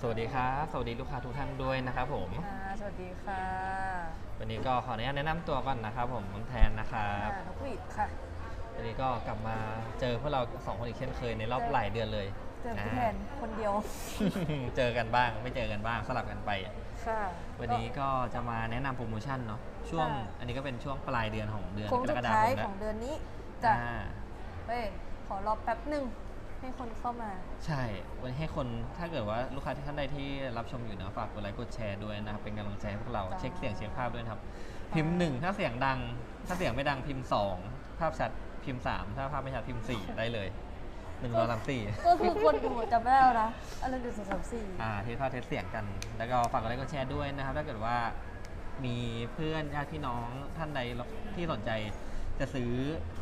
สวัสดีครับ สวัสดีลูกค้าทุกท่านด้วยนะครับผม ค่ะสวัสดีค่ะวันนี้ก็ขออนุญาตแนะนำตัวก่อนนะครับผมผมแทนนะครับอ่านกหวีดค่ะ วันนี้ก็กลับมาเจอพวกเราสองคนอีกเช่นเคยในรอบหลายเดือนเลยเจอพี่แทนคนเดียว อ่า เจอกันบ้างไม่เจอกันบ้างสลับกันไป ค่ะ วันนี้ก็จะมาแนะนำโปรโมชั่นเนาะช่วงอันนี้ก็เป็นช่วงปลายเดือนของเดือนโค้งกรสุกดฎาท้าคยมแล้ขวองเดือนนี้จะอ่าเฮ้ยขอรอแป๊บหนึ่ง ให้คนเข้ามา ใช่วันนี้ให้คนถ้าเกิดว่าลูกค้าที่ท่านใดที่รับชมอยู่นะฝากกดไลค์กดแชร์ด้วยนะครับเป็นกำลังใจให้พวกเราจ้าเช็คเสียงเช็คภาพด้วยนะครับ พิมพ์หนึ่งถ้าเสียงดัง ถ้าเสียงไม่ดังพิมพ์สองภาพชัดพิมพ์สามถ้าภาพไม่ชัดพิมพ์สี่ได้เลยหนึ่งสองสามสี่ก็คือคนดูจำไม่ได้แล้วนะอะไรหนึ่งสองสามสี่อ่าเทสภาพเทสเสียงกัน แล้วก็ฝากกดไลค์กดแชร์ด้วยนะครับ ถ้าเกิดว่ามีเพื่อนญาติพี่น้องท่านใดที่สนใจ จะซื้อ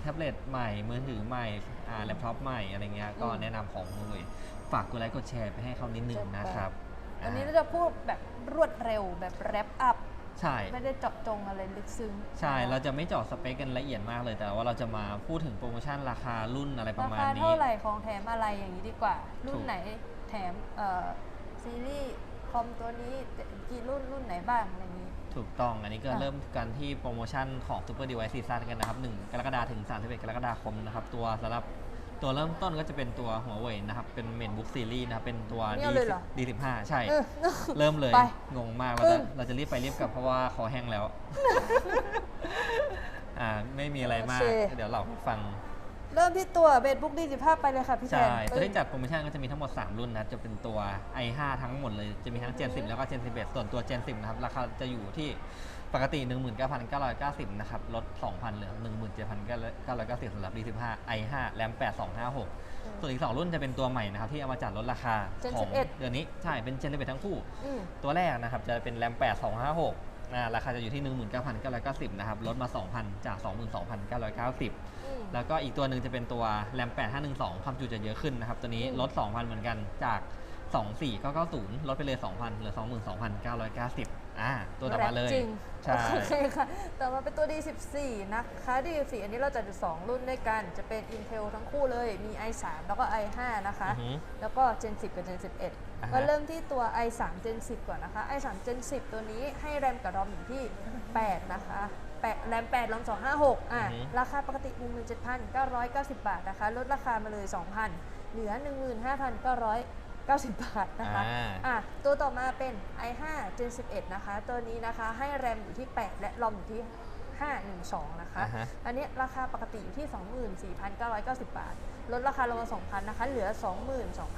แท็บเล็ตใหม่มือถือใหม่อ่า แล็ปท็อปใหม่อะไรเงี้ยก็แนะนำของเลยฝากกดไลค์กดแชร์ไปให้เขานิดนึงนะครับวันนี้อ่าเราจะพูดแบบรวดเร็วแบบแรปอัพใช่ไม่ได้เจาะจงอะไรลึกซึ้ง ใช่ เราจะไม่เจาะสเปคกันละเอียดมากเลย แต่ว่าเราจะมาพูดถึงโปรโมชั่นราคารุ่นอะไรประรามาณคานี้เท่าไหร่ของแถมอะไรอย่างนี้ดีกว่า รุ่ถูนกไหนแถมเอ่อซีรีส์คอมตัวนี้กี่รุ่นรุ่นไหนบ้างอะไรอย่างนี้ ถูกต้องอันนี้ก็ค่ะ เริ่มกันที่โปรโมชั่นของ Super Device Season กันนะครับ 1 กรกฎาคมถึง 31 กรกฎาคมนะครับ ตัวสำหรับตัวเริ่มต้นก็จะเป็นตัวหัวเว่ยนะครับ เป็น MateBook Series นะครับ เป็นตัวเนี่ยเลยเหรอ D 15 ใช่ เออ เริ่มเลย ไปงงมาก เราปึ้จะง เราจะรีบไปรีบกลับเพราะว่าคอแห้งแล้ว อ่าไม่มีอะไรมากเดี๋ยวเราให้ฟัง เริ่มที่ตัวเบสบุ๊กดีสิบห้าไปเลยค่ะพี่แทใช่ นตัวที่จัดโปรโมชั่นก็จะมีทั้งหมด 3 รุ่นนะจะเป็นตัว i5 ทั้งหมดเลย จะมีทั้ง Gen 10 แล้วก็ Gen 11 ส่วนตัว Gen 10 นะครับ ราคาจะอยู่ที่ปกติ 19,990 นะครับ ลด 2,000 เหลือ 17,990สำหรับ D15 i5 RAM 8256 ส่วนอีก 2 รุ่นจะเป็นตัวใหม่นะครับ ที่เอามาจัดลดราคา Gen ของ11 เดือนนี้ ใช่ เป็น Gen 11 ทั้งคู่ อืม ตัวแรกนะครับ จะเป็น RAM 8256อ่าราคาจะอยู่ที่ 19,990 นะครับ ลดมา 2,000 จาก 22,990อืม แล้วก็อีกตัวหนึ่งจะเป็นตัว RAM 8512 ความจุจะเยอะขึ้นนะครับ ตัวนี้อืมลด 2,000 เหมือนกันจาก 24990 ลดไปเลย 2,000 เหลือ 22,990 อ่า ตัวต่อมาเลยแรปจริงใช่ โอเคค่ะ ต่อมาเป็นตัว D14 นะคะ D14 อันนี้เราจะอยู่2รุ่นด้วยกัน จะเป็น Intel ทั้งคู่เลย มี i3 แล้วก็ i5 นะคะอือหือแล้วก็ Gen 10 กับ Gen 11อ่าฮะก็เริ่มที่ตัว i3 Gen 10 ก่อนนะคะ i3 Gen 10 ตัวนี้ให้ RAM กับ ROM อยู่ที่ 8 นะคะ แปด RAM 8 ROM 256อะราคาปกติ 17,990 บาทนะคะ ลดราคามาเลย 2,000 เหลือ 15,990 บาทนะคะ อ่า อะตัวต่อมาเป็น i5 Gen 11 นะคะ ตัวนี้นะคะให้ RAM อยู่ที่ 8 และ ROM อยู่ที่ 512 นะคะ อ่าฮะ อันนี้ราคาปกติอยู่ที่ 24,990 บาท ลดราคาลงมา 2,000 นะคะ เหลือ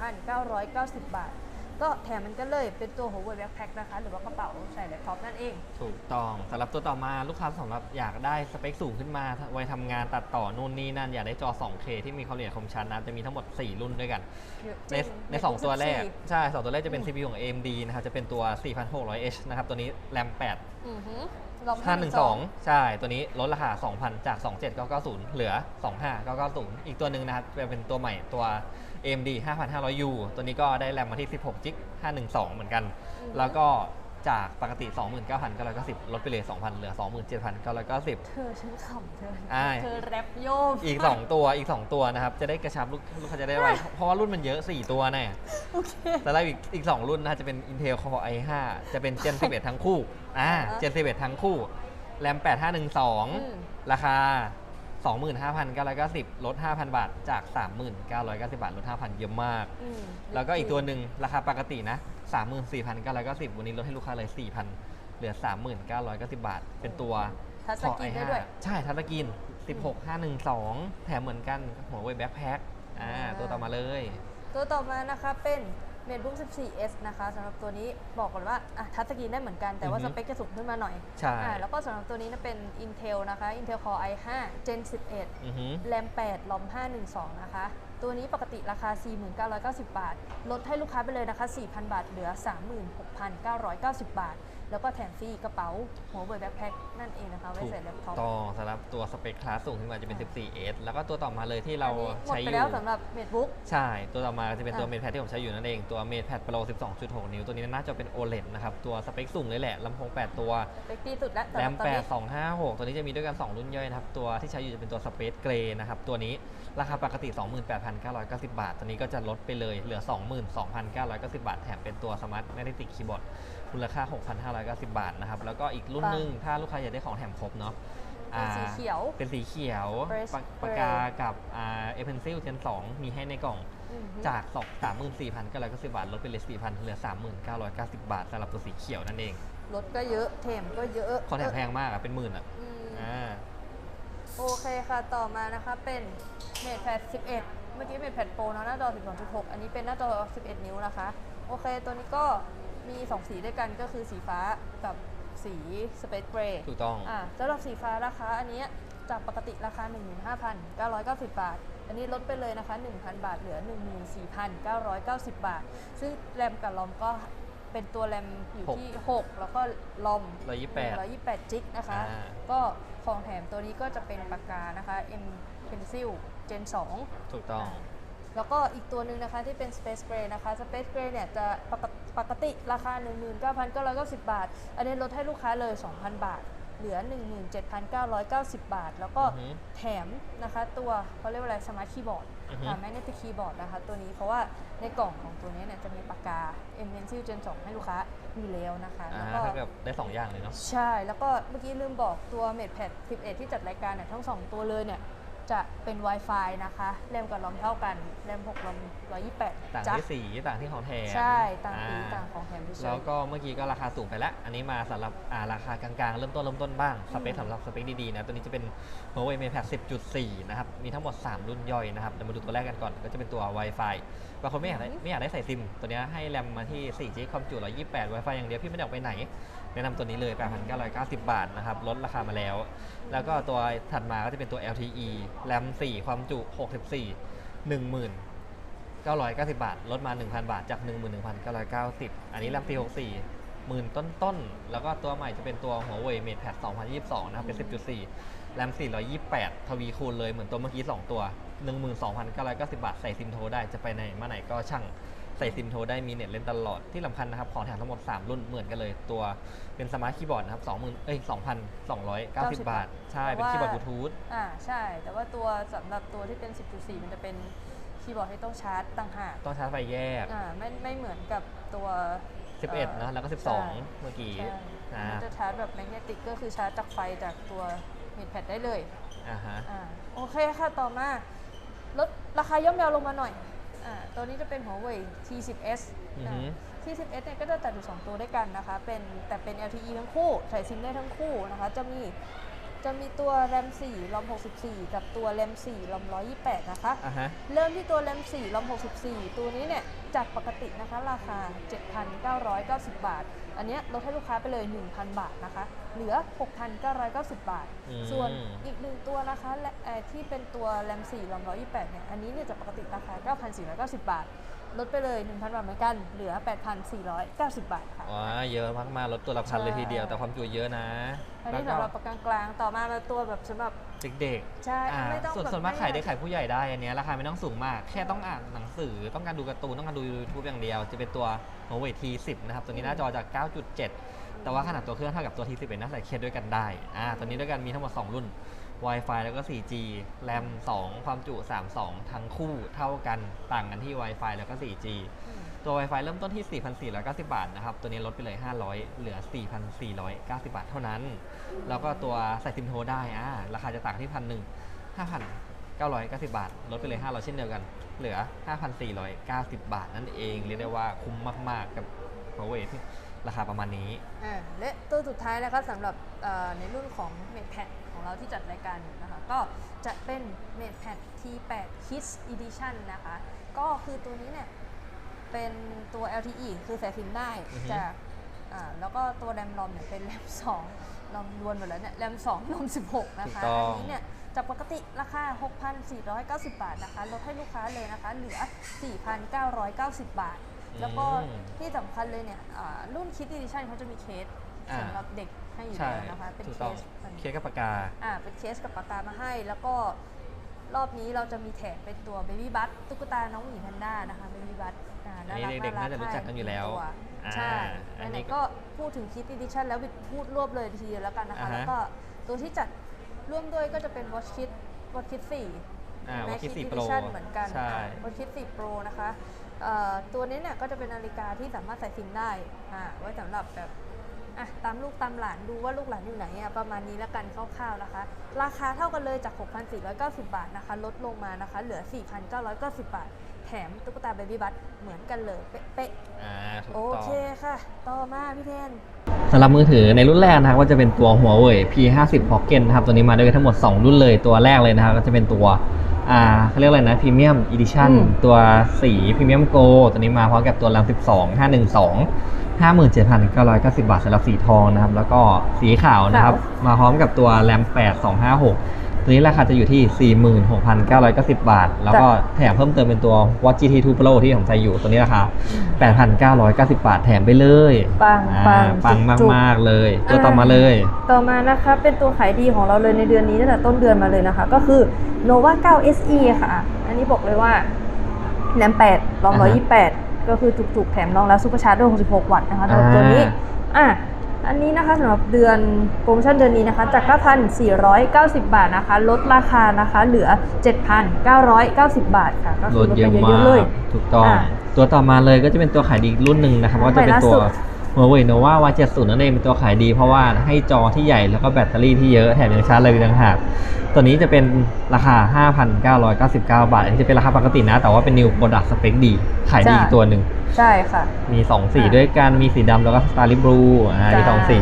22,990 บาท ก็แถมมันก็เลยเป็นตัวหัวเว่ยแบ็คแพ็คนะคะ หรือว่ากระเป๋าใส่แล็ปท็อปนั่นเอง ถูกต้องสำหรับตัวต่อมาลูกค้าสำหรับอยากได้สเปคสูงขึ้นมาไว้ทำงานตัดต่อนู่นนี่นั่น อยากได้จอ 2K ที่มีความละเอียดคมชัดนะจะมีทั้งหมด 4 รุ่นด้วยกัน ในในสองตัวแรก ใช่สองตัวแรกจะเป็น CPU ของ AMD นะครับจะเป็นตัว 4600H นะครับตัวนี้ RAM 8 อือหือลอง512ใช่ ตัวนี้ลดราคา 2,000 จาก 27990 เหลือ 25990 อีกตัวหนึ่งนะครับจะเป็นตัวใหม่ตัว AMD 5500U ตัวนี้ก็ได้แรมมาที่ 16 g ิก512 เหมือนกัน แล้วก็ จากปกติ 29,990 ลดไปเลย 2,000 เหลือ 27,990 เธอฉันขำเธออ่าเธอแรปโยกอีก 2 ตัวอีก 2 ตัวนะครับ จะได้กระชับลูกลูกค้าจะได้ไวเพราะว่ารุ่นมันเยอะ 4 ตัวแน่โอเคแต่แล้วอีกอีก 2 รุ่นนะจะเป็น Intel Core i5 จะเป็น Gen 11 ทั้งคู่อ่าอ่า Gen 11 ทั้งคู่ RAM อืม8512 ราคา 25,990 ลด 5,000 บาท จาก 3990 บาท ลด 5,000 เยอะมากอืมแล้วก็อีกตัวหนึ่งราคาปกตินะ 34,990 วันนี้ลดให้ลูกค้าเลย 4,000 เหลือ 3990 บาท เป็นตัว ทัชสกรีนได้ด้วย ใช่ ทัชสกรีน16512 แถมเหมือนกันหัวเว่ยแบ็คแพ็คอ่าอ่าตัวต่อมาเลย ตัวต่อมานะคะเป็น MateBook 14s นะคะสำหรับตัวนี้บอกก่อนว่าอะทัชสกรีนได้เหมือนกันแต่ว่าอืสอฮึเปคจะสูงขึ้นมาหน่อยใช่ อ่าแล้วก็สำหรับตัวนี้นะเป็น Intel นะคะ Intel Core i5 Gen 11 อือหือ RAM 8 ROM 512 นะคะ ตัวนี้ปกติราคา 4990 บาท ลดให้ลูกค้าไปเลยนะคะ 4,000 บาท เหลือ 36,990 บาท แล้วก็แถมฟรีกระเป๋า หัวเว่ยแบ็คแพ็คนั่นเองนะคะไว้ถูกใส่แล็ปท็อปต้องสำหรับตัวสเปคคลาสสูงขึ้นมาจะเป็น 14S แล้วก็ตัวต่อมาเลยที่เราอันนี้หมดใช้ไปอยู่แล้วสำหรับเมดบุ๊ก ใช่ ตัวต่อมาจะเป็นตัวอะ เม p แพดที่ผมใช้อยู่นั่นเอง ตัวเม p แพด Pro 12.6 นิ้ว ตัวนี้น่าจะเป็น OLED นะครับ ตัวสเปคสูงเลยแหละ ลำโพง 8 ตัวเล็กที่สุดแล้วแรสำหรับม ตอนนี้ 8 256 ตัวนี้จะมีด้วยกัน 2 รุ่นย่อยนะครับ ตัวที่ใช้อยู่จะเป็นตัว Space Gray นะครับ ตัวนี้ราคาปกติ 28,990 บาท ตัวนี้ก็จะลดไปเลย เหลือ 22,990 บาท แถมเป็นตัว Smart Magnetic Keyboard มู ลค่า 6,590 บาทนะครับ แล้วก็อีกรุ่นหนึงถ้าลูกค้าอยากได้ของแถมครบเนาะเป็นสีเขียว เป็นสีเขียว Press ปาก Gray ปากกากับอ่าเอเพนซิลเจน2มีให้ในกล่องอืมจาก2 34,990บาท ลดไปเหลือ4,000เหลือ3990บาทสำหรับตัวสีเขียวนั่นเองรถก็เยอะเทมก็เยอะคอนแทคแพงมากอะเป็นหมื่นอะอืมอ่าโอเคค่ะ ต่อมานะคะเป็นเมดแพด11เมื่อกี้เมดแพดโปรเนาะหน้าจอ12.6อันนี้เป็นหน้าจอ11นิ้วนะคะ โอเค ตัวนี้ก็ มี 2 สีด้วยกันก็คือสีฟ้ากับสีสเปซเกรย์ถูกต้อง อ่าสำหรับสีฟ้าราคาอันเนี้ยจากปกติราคา 15,990 บาท อันนี้ลดไปเลยนะคะ 1,000 บาทเหลือ 14,990 บาท ซึ่งแรมกับลอมก็เป็นตัวแรมอยู่ที่ 6 แล้วก็ลอม128 128จิกนะคะ อ่า ก็ของแถมตัวนี้ก็จะเป็นปากกานะคะ M Pencil Gen 2 ถูกต้อง แล้วก็อีกตัวหนึ่งนะคะที่เป็น Space Gray นะคะ Space Gray เนี่ยจะปกติปกติราคา 19,990 บาท อันนี้ลดให้ลูกค้าเลย 2,000 บาท เหลือ 17,990 บาท แล้วก็อือฮึแถมนะคะตัวเขาเรียกว่าอะไร Smart Keyboard อือฮึค่ะ Magnetic Keyboard นะคะ ตัวนี้เพราะว่าในกล่องของตัวนี้เนี่ยจะมีปากกา M Pencil Gen 2 ให้ลูกค้าอยู่แล้วนะคะอ่าแล้วก็ เท่ากับได้2อย่างเลยเนาะ ใช่ แล้วก็เมื่อกี้ลืมบอกตัว MatePad 11 ที่จัดรายการเนี่ยทั้ง 2 ตัวเลยเนี่ย จะเป็น Wi-Fi นะคะแรมกับลอมเท่ากันแรม6ลอม128ต่างจ้ะที่สีต่างที่ของแถมใช่ต่างสีอ่ต่างของแถมที่แล้วก็เมื่อกี้ก็ราคาสูงไปแล้ว อันนี้มาสำหรับอ่าราคากลางๆ เริ่มต้นเริ่มต้นบ้าง สเปคสำหรับสเปคดีๆนะตัวนี้จะเป็น Huawei MatePad 10.4 นะครับ มีทั้งหมด 3 รุ่นย่อยนะครับเดี๋ยวมาดูตัวแรกกันก่อนก็จะเป็นตัว Wi-Fi บางคนไม่อยากได้ไม่อยากได้ใส่ซิม ตัวนี้ให้แรมมาที่ 4G ความจุ 128 Wi-Fi อย่างเดียวพี่ไม่ได้ออกไปไหน แนะนำตัวนี้เลย 8,990 บาทนะครับลดราคามาแล้ว แล้วก็ตัวถัดมาก็จะเป็นตัว LTE แรม 4 ความจุ 64 10,000 990 บาท ลดมา 1,000 บาท จาก 11,990 อันนี้แรม464หมื่นต้นๆแล้วก็ตัวใหม่จะเป็นตัว Huawei MatePad 2022 นะครับ เป็น 10.4 แรม428 ทวีคูณเลย เหมือนตัวเมื่อกี้ 2 ตัว 12,990 บาท ใส่ซิมโทรได้จะไปไหนมาไหนก็ช่างใส่ซิมโทรได้มีเน็ตเล่นตลอดที่สำคัญนะครับของแถมทั้งหมด 3 รุ่นเหมือนกันเลย ตัวเป็นสมาร์ทคีย์บอร์ดนะครับ20,000เอ้ย2,290 บาท ใช่ เป็นคีย์บอร์ดบลูทูธอ่าใช่ แต่ว่าตัวสำหรับตัวที่เป็น 10.4 มันจะเป็นคีย์บอร์ดที่ต้องชาร์จต่างหากต้องชาร์จไฟแยกอ่าไม่ไม่เหมือนกับตัว 11 นะ แล้วก็ใช่12 เมื่อกี้ใช่อ่ามันจะชาร์จแบบแมกเนติกก็คือชาร์จจากไฟจากตัว MatePad ได้เลยอ่าฮะอ่าโอเคค่ะต่อมา ลดราคาย่อมเยาวลงมาหน่อยอ่าตัวนี้จะเป็น Huawei T10s อือฮึอ่า T10s เนี่ยก็จะจัดอยู่ 2 ตัวด้วยกันนะคะ เป็นแต่เป็น LTE ทั้งคู่ ใส่ซิมได้ทั้งคู่นะคะ จะมี จะมีตัว RAM 4 ROM 64 กับตัว RAM 4 ROM 128 นะคะ อ่าฮะ เริ่มที่ตัว RAM 4 ROM 64 ตัวนี้เนี่ยจากปกตินะคะราคา 7,990 บาท อันเนี้ยลดให้ลูกค้าไปเลย 1,000 บาทนะคะ เหลือ 6,990 บาท อืม ส่วนอีกหนึ่งตัวนะคะและเอ่อที่เป็นตัว RAM 4 ROM 128 เนี่ย อันนี้เนี่ยจากปกติราคา 9,490 บาท ลดไปเลย 1,000 บาทเหมือนกัน เหลือ 8,490 บาทค่ะ ว้าเยอะมากๆลดตัวละพันเลยทีเดียว แต่ความจุเยอะนะอันแล้วนี้ก็สำหรับประกันกลางต่อมามาตัวแบบสำหรับเด็กใช่ๆอ่าไม่ต้องส่วนแบบส่วนมากไม่ขายได้ขายผู้ใหญ่ได้อันเนี้ยราคาไม่ต้องสูงมาก แค่ต้องอ่านหนังสือต้องการดูการ์ตูนต้องการดู YouTube อย่างเดียว จะเป็นตัว Huawei T10 นะครับ ตัวนี้หน้าจอจาก 9.7 แต่ว่าขนาดตัวเครื่องเท่ากับตัว T10 เองนะใส่เคสด้วยกันได้อ่าตัวนี้ด้วยกันมีทั้งหมด 2 รุ่น Wi-Fi แล้วก็ 4G RAM 2ความจุ 32 ทั้งคู่เท่ากันต่างกันที่ Wi-Fi แล้วก็ 4G อืมตัว Wi-Fi เริ่มต้นที่ 4,490 บาทนะครับ ตัวนี้ลดไปเลย 500 เหลือ 4,490 บาทเท่านั้น แล้วก็ตัวใส่ซิมโทรได้อ่าราคาจะต่างที่พันหนึ่ง5,990 บาท ลดไปเลย 500 เช่นเดียวกัน เหลือ 5,490 บาทนั่นเอง เรียกได้ว่าคุ้มมาก ๆ กับ Huawei ที่ ราคาประมาณนี้ อ่าและตัวสุดท้ายนะคะสำหรับเอ่อในรุ่นของ MatePad ของเราที่จัดรายการอยู่นะคะ ก็จะเป็น MatePad T8 Kids Edition นะคะ ก็คือตัวนี้เนี่ย เป็นตัว LTE คือใส่ซิมได้อือฮึ จากอ่าแล้วก็ตัวแรมรอมเนี่ยเป็นแรม2รอมรวนหมดแล้วเนี่ยแรม2รอม16 นะคะ ถูกต้องอันี้เนี่ยจากปกติราคา 6,490 บาทนะคะ ลดให้ลูกค้าเลยนะคะ เหลือ 4,990 บาท แล้วก็ที่สำคัญเลยเนี่ยอ่ารุ่นคิด Edition เขาจะมีเคสอ่า สำหรับเด็กให้อยู่ใช่แล้วนะคะ เป็นถูกเคต้องสแบบนี้ เคสกับปากกา อ่าเป็นเคสกับปากกามาให้ แล้วก็รอบนี้เราจะมีแถมเป็นตัว Baby b u t ตุ๊กตาน้องหมีแพนด้านะคะ Baby b u t อ่าอัน่านนี้รักเด็กๆน่ารัน่าจะรู้จักกันอยู่แล้วตัวอ่าใช่อันไหนี้นก็ๆก็พูดถึงคิด Edition แล้ววิดพูดรวบเลยทีเดียวแล้วกันนะคะ อ่าฮะ แล้วก็ตัวที่จัดร่วมด้วยก็จะเป็น Watch Kit Watch Kit 4อ่าใน Watch Kit 4 Pro Edition เหมือนกันใช่ Watch Kit 4 Pro นะคะเอ่อ ตัวนี้เนี่ยก็จะเป็นนาฬิกาที่สามารถใส่ซิมได้อ่าไว้สำหรับแบบอะตามลูกตามหลานดูว่าลูกหลานอยู่ไหนอะประมาณนี้แล้วกันคร่าวๆนะคะ ราคาเท่ากันเลยจาก 6,490 บาทนะคะ ลดลงมานะคะ เหลือ 4,990 บาท แถมตุ๊กตาเบบี้บัตเหมือนกันเลย เป๊ะอ่าถูกๆโอต้องเคค่ะ ต่อมาพี่เทนสำหรับมือถือในรุ่นแรกนะครับก็จะเป็นตัวหัวเว่ย P50 Pocket นะครับ ตัวนี้มาด้วยกันทั้งหมด 2 รุ่นเลยตัวแรกเลยนะครับก็จะเป็นตัว อ่าเขาเรียกอะไรนะ Premium Edition อืม ตัวสี Premium Go ตัวนี้มาพร้อมกับตัว RAM 12 512 57,990 บาทสำหรับสีทองนะครับ แล้วก็สีขาวนะครับ มาพร้อมกับตัว RAM 8 256 ตัวนี้ราคาจะอยู่ที่ 46,990 บาท แล้วก็แถมเพิ่มเติมเป็นตัว Watch GT 2 Pro ที่ผมใช้อยู่ตัวนี้ราคา 8,990 บาทแถมไปเลย ปังอ่าปังปังจุกๆมากๆเลย ตัวต่อมาเลย ต่อมานะคะเป็นตัวขายดีของเราเลยในเดือนนี้ตั้งแต่ต้นเดือนมาเลยนะคะ ก็คือ nova 9 se ค่ะ อันนี้บอกเลยว่าแรม8รอมอ่าฮะ128 ก็คือจุกๆแถมรองรับซูเปอร์ชาร์จด้วย66 วัตต์นะคะสำหรับอ่าตัวนี้อะ อันนี้นะคะสำหรับเดือนโปรโมชั่นเดือนนี้นะคะ จาก 9,490 บาทนะคะ ลดราคานะคะเหลือ 7,990 บาทค่ะก็ลคือดลดเยไปอะเยมาอะๆเลย ก ถูกต้อง อ่าตัวต่อมาเลยก็จะเป็นตัวขายดีอีกรุ่นหนึ่งนะครับ ก็จะเป็นตัว ใหม่ล่าสุด Huawei Nova Y70 นั่นเองเป็นตัวขายดีเพราะว่าให้จอที่ใหญ่แล้วก็แบตเตอรี่ที่เยอะแถมยังชาร์จเลยต่างหากตัวนี้จะเป็นราคา 5,999 บาท อันนี้จะเป็นราคาปกตินะ แต่ว่าเป็น new product spec ดี ขายดีอีกตัวหนึ่งใช่ค่ะ มี 2 สีอ่าด้วยกัน มีสีดำแล้วก็ Starry Blue อ่ามีจ้า2สี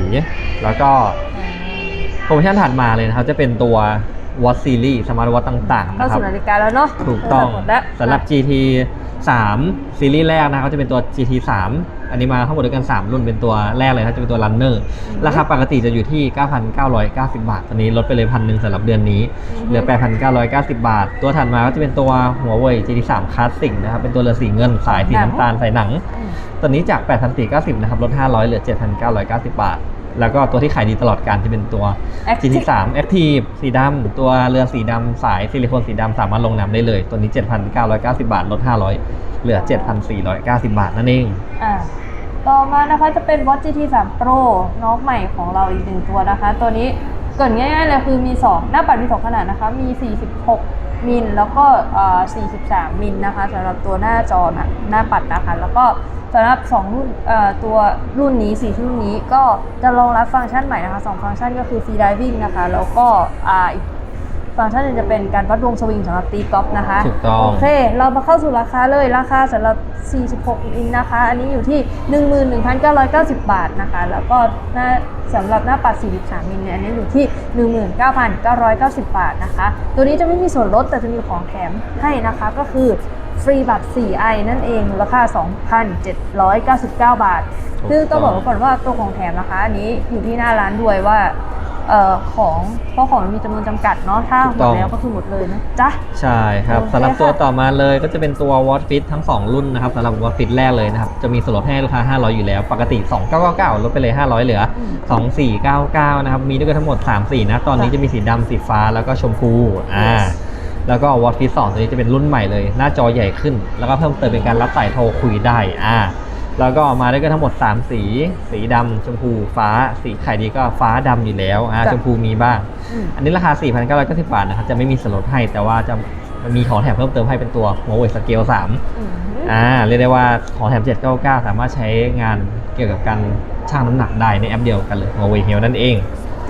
แล้วก็โปรโมชั่นถัดมาเลยนะครับจะเป็นตัว Watch Series Smart Watch ต่างๆเข้านะครับสู่นาฬิกาแล้วเนาะถูกต้องหมดแล้วสำหรับ GT 3 ซีรีส์แรกนะครับก็จะเป็นตัว GT 3 อันนี้มาทั้งหมดด้วยกัน 3 รุ่นเป็นตัวแรกเลยครับจะเป็นตัว Runner ราคาปกติจะอยู่ที่ 9,990 บาท ตอนนี้ลดไปเลยพันหนึ่งสำหรับเดือนนี้ เหลือ 8,990 บาท ตัวถัดมาก็จะเป็นตัวหัวเว่ย GT 3 Classic นะครับเป็นตัวเรือสีเงินสายสีน้ำตาลสายหนังอืมตัวนี้จาก 8,490 นะครับลด 500 เหลือ 7,990 บาท แล้วก็ตัวที่ขายดีตลอดการจะเป็นตัว Active GT 3 Active สีดำตัวเรือสีดำสายซิลิโคนสีดำสามารถลงน้ำได้เลย ตัวนี้ 7,990 บาทลด 500 เหลือ 7,490 บาทนั่นเองอ่าต่อมานะคะจะเป็น Watch GT 3 Pro น้องใหม่ของเราอีกหนึ่งตัวนะคะ ตัวนี้เกรินง่ายๆเลยคือมี 2 หน้าปัดมี 2 ขนาดนะคะ มี 46 มิลแล้วก็ 43 มิลนะคะสำหรับตัวหน้าจอนะหน้าปัดนะคะ แล้วก็สำหรับ2รุ่นตัวรุ่นนี้4รุ่นนี้ก็จะรองรับฟังก์ชันใหม่นะคะ 2 ฟังก์ชันก็คือ Free Diving นะคะ แล้วก็อีก ฟังก์ชันหนึงจะเป็นการวัดวงสวิงสำหรับตีกอล์ฟนะคะถูกต้อง โอเค เรามาเข้าสู่ราคาเลยราคาสำหรับ 46 อินนะคะ อันนี้อยู่ที่ 11,990 บาทนะคะ แล้วก็หน้าสำหรับหน้าปัด 43 มิลเนี่ยอันนี้อยู่ที่ 19,990 บาทนะคะ ตัวนี้จะไม่มีส่วนลดแต่จะมีของแถมให้นะคะก็คือฟรีบัตร 4i นั่นเองมูลค่า 2,799 บาทถูกต้องซึ่งต้องบอกไว้ก่อนว่าตัวของแถมนะคะอันนี้อยู่ที่หน้าร้านด้วยว่า เอ่อของเพราะของมันมีจำนวนจำกัดเนาะถ้าหมดแล้วก็คือหมดเลยนะจ๊ะ ใช่ครับโอเคสำหรับตัวค่ะ ต่อมาเลยก็จะเป็นตัว Watch Fit ทั้ง 2 รุ่นนะครับสำหรับ Watch Fit แรกเลยนะครับ จะมีส่วนลดให้ลูกค้า 500 อยู่แล้ว ปกติ 2999 ลดไปเลย 500 เหลือ2499 นะครับ มีด้วยกันทั้งหมด 3 สีนะ ตอนนี้ค่ะจะมีสีดำสีฟ้าแล้วก็ชมพูอ่า Yes แล้วก็ Watch Fit 2 ตัวนี้จะเป็นรุ่นใหม่เลย หน้าจอใหญ่ขึ้น แล้วก็เพิ่มเติมเป็นการรับสายโทรคุยได้อ่า แล้วก็มาด้วยกันทั้งหมด 3 สี สีดำชมพูฟ้า สีขายดีก็ฟ้าดำอยู่แล้วอ่าจ้ะชมพูมีบ้าง อืม อันนี้ราคา 4,990 บาทนะครับ จะไม่มีส่วนลดให้ แต่ว่าจะมีของแถมเพิ่มเติมให้เป็นตัว Huawei Scale 3อืมอ่าเรียกได้ว่าของแถม 799 สามารถใช้งานเกี่ยวกับการชั่งน้ำหนักได้ในแอปเดียวกันเลย Huawei Health นั่นเอง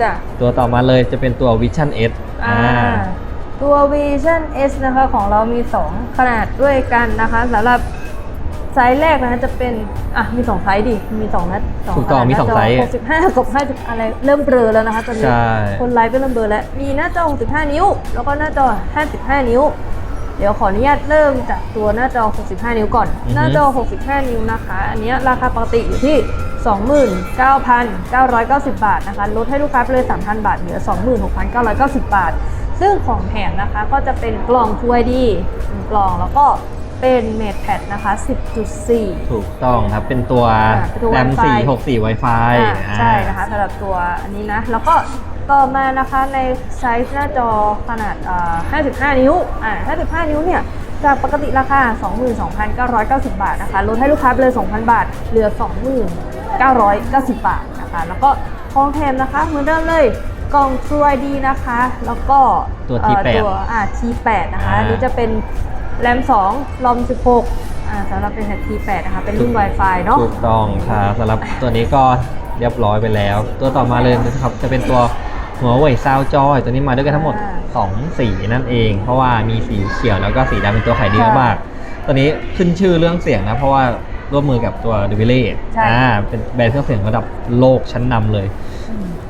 จ้ะตัวต่อมาเลยจะเป็นตัว Vision S อ่า ตัว Vision S นะคะของเรามี 2 ขนาดด้วยกันนะคะสำหรับ ไซส์แรกนะคะจะเป็น อะ มี2ไซส์ดิ มี2นัดสองถูกต้องขนาดมีสองหน้าจไซส์65กับ50อะไร เริ่มเบลอแล้วนะคะตอนนี้ ใช่ คนไลฟ์ก็เริ่มเบลอแล้ว มีหน้าจอ65นิ้ว แล้วก็หน้าจอ55นิ้ว เดี๋ยวขออนุญาตเริ่มจากตัวหน้าจอ 65 นิ้วก่อนหน้าจอ 65 นิ้วนะคะ อันเนี้ยราคาปกติอยู่ที่ 29,990 บาทนะคะ ลดให้ลูกค้าไปเลย 3,000 บาท เหลือ 26,990 บาท ซึ่งของแถมนะคะก็จะเป็นกล่อง2 ID หนึ่งกล่องแล้วก็ เป็นเมดแพดนะคะ 10.4 ถูกต้องครับ เป็นตัวอ่าเป็นตัว แรม Wi-Fi 4 6 4 Wi-Fi อ่า ใช่นะคะสำหรับตัวอันนี้นะ แล้วก็ต่อมานะคะในไซส์หน้าจอขนาดอ่า55 นิ้วอ่า55 นิ้วเนี่ย จากปกติราคา 22,990 บาทนะคะ ลดให้ลูกค้าไปเลย 2,000 บาท เหลือ 2990 บาทนะคะ แล้วก็ของแถมนะคะเหมือนเดิมเลยกล่อง True ID นะคะ แล้วก็ตัวเอ่อ T8 ตัวอ่า T8 นะคะอ่า อันนี้จะเป็น แรม2 ROM 16อ่าสำหรับเป็นแผ่น T8 นะคะ เป็นรุ่น Wi-Fi เนาะถูกต้องครับสำหรับตัวนี้ก็เรียบร้อยไปแล้ว ตัวต่อมาเลยนะครับจะเป็นตัวหัวเว่ยซาวจอยตัวนี้มาด้วยกันทั้งหมดอ่า2สีนั่นเอง เพราะว่ามีสีเขียวแล้วก็สีดำเป็นตัวขายดีใช่มากๆตัวนี้ขึ้นชื่อเรื่องเสียงนะ เพราะว่าร่วมมือกับตัวดูวิเล่ใช่อ่าเป็นแบรนด์เครื่องเสียงระดับโลกชั้นนำเลย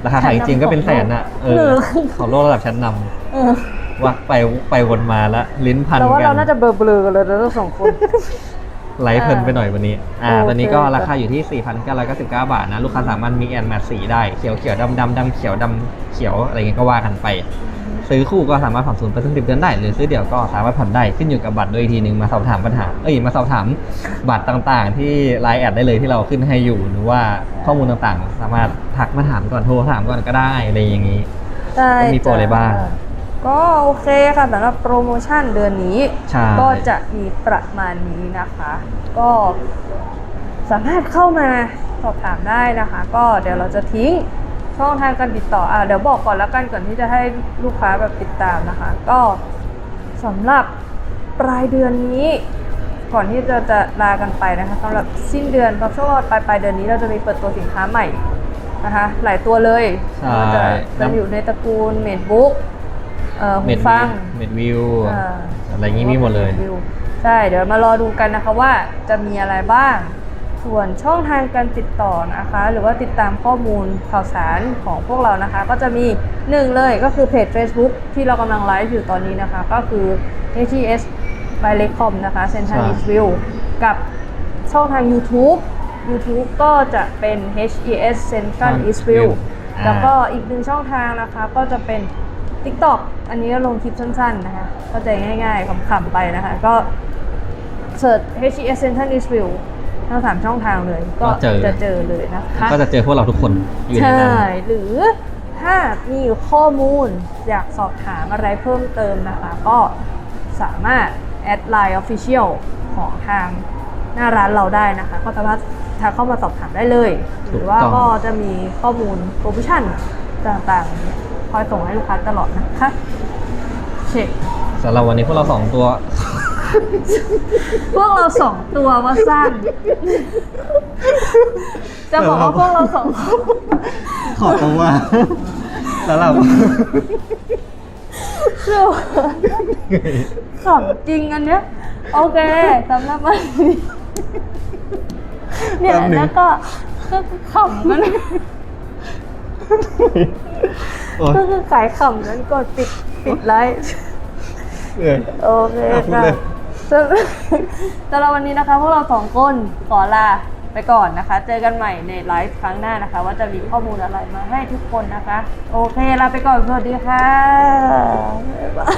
ราคาขายจริงๆก็เป็นแสนอะเออของโลกระดับชั้นนำเออ วักไปไปวนมาแล้วลิ้นพันเราว่ากัเรานน่าจะเบลอๆกันเลยนะทั้งสองคนไลฟ์เพลินไปหน่อยวันนี้ อ่า โอเค ตอนนี้ก็ราคาอยู่ที่ 4,999 บาทนะ ลูกค้าสามารถมีแอนแมทสีได้ เขียวเขียวดำดำดำเขียวดำเขียวอะไรเงี้ยก็ว่ากันไป ซื้อคู่ก็สามารถผ่อนศูนย์เปอร์เซ็นต์สิบเดือนได้ หรือซื้อเดี่ยวก็สามารถผ่อนได้ขึ้นอยู่กับบัตรด้วยอีกทีนึงมาสอบถามปัญหา เอ้ย มาสอบถามบัตรต่างๆ ที่ไลน์แอดได้เลยที่เราขึ้นให้อยู่ หรือว่าข้อมูลต่างๆ สามารถทักมาถามก่อนโทรถามก่อนก็ได้อะไรอย่างนี้ ใช่มีโปรอะไรบ้าง ก็โอเคค่ะสำหรับโปรโมชั่นเดือนนี้ ใช่ ก็จะมีประมาณนี้นะคะ ก็สามารถเข้ามาสอบถามได้นะคะ ก็เดี๋ยวเราจะทิ้งช่องทางการติดต่ออะเดี๋ยวบอกก่อนแล้วกันก่อนที่จะให้ลูกค้าแบบติดตามนะคะ ก็สำหรับปลายเดือนนี้ ก่อนที่จะจะลากันไปนะคะสำหรับสิ้นเดือนเพราะช่วงปลายปลายเดือนนี้เราจะมีเปิดตัวสินค้าใหม่นะคะ หลายตัวเลยใช่จะจะอยู่ในตระกูลเมดบุ๊กเอ่อ หูเมดฟังเมดวิวอ่าอะไรอย่างนี้มีหมดเลย ใช่ เดี๋ยวมารอดูกันนะคะว่าจะมีอะไรบ้าง ส่วนช่องทางการติดต่อนะคะ หรือว่าติดตามข้อมูลข่าวสารของพวกเรานะคะ ก็จะมีหนึ่งเลยก็คือเพจ Facebook ที่เรากำลังไลฟ์อยู่ตอนนี้นะคะ ก็คือ HTS by l e c o m นะคะ Central ใช่ East View กับช่องทาง YouTube YouTube ก็จะเป็น HES Central East View อ่าแล้วก็อีกหนึ่งช่องทางนะคะก็จะเป็น TikTok อันนี้ก็ลงคลิปสั้นๆนะคะเข้าใจง่ายๆขำๆไปนะคะ ก็เสิร์ช HES Central East View ทั้งสามช่องทางเลย ก็ก็เจอ จะเจอเลยนะคะก็จะเจอพวกเราทุกคนอยู่ในใช่นั้นหรือถ้ามีข้อมูลอยากสอบถามอะไรเพิ่มเติมนะคะ ก็สามารถแอดไลน์ Official ของทางหน้าร้านเราได้นะคะ ก็สามารถทักเข้ามาสอบถามได้เลย หรือว่าถูกต้องก็จะมีข้อมูลโปรโมชั่นต่างๆ คอยส่งให้ลูกค้าตลอดนะคะเช็คสำหรับวันนี้พวกเราสองตัว พวกเราสองตัวว่าสั้นจะบอกว่าพวกเราสองคนขอตัวสำหรับคือขำจริงอันเนี้ย โอเคสำหรับวันนี้เนี่ยแป๊บหนึ่งแล้วก็ก็คือขำกัน โอ๊ยก็คือขายขำกันกดปิดปิดไลฟ์ เหนื่อย โอเคอะพูดค่ะเลย สำหรับสำหรับวันนี้นะคะ พวกเราสองคนขอลาไปก่อนนะคะ เจอกันใหม่ในไลฟ์ครั้งหน้านะคะ ว่าจะมีข้อมูลอะไรมาให้ทุกคนนะคะ โอเคลาไปก่อน สวัสดีค่ะบ๊ายบาย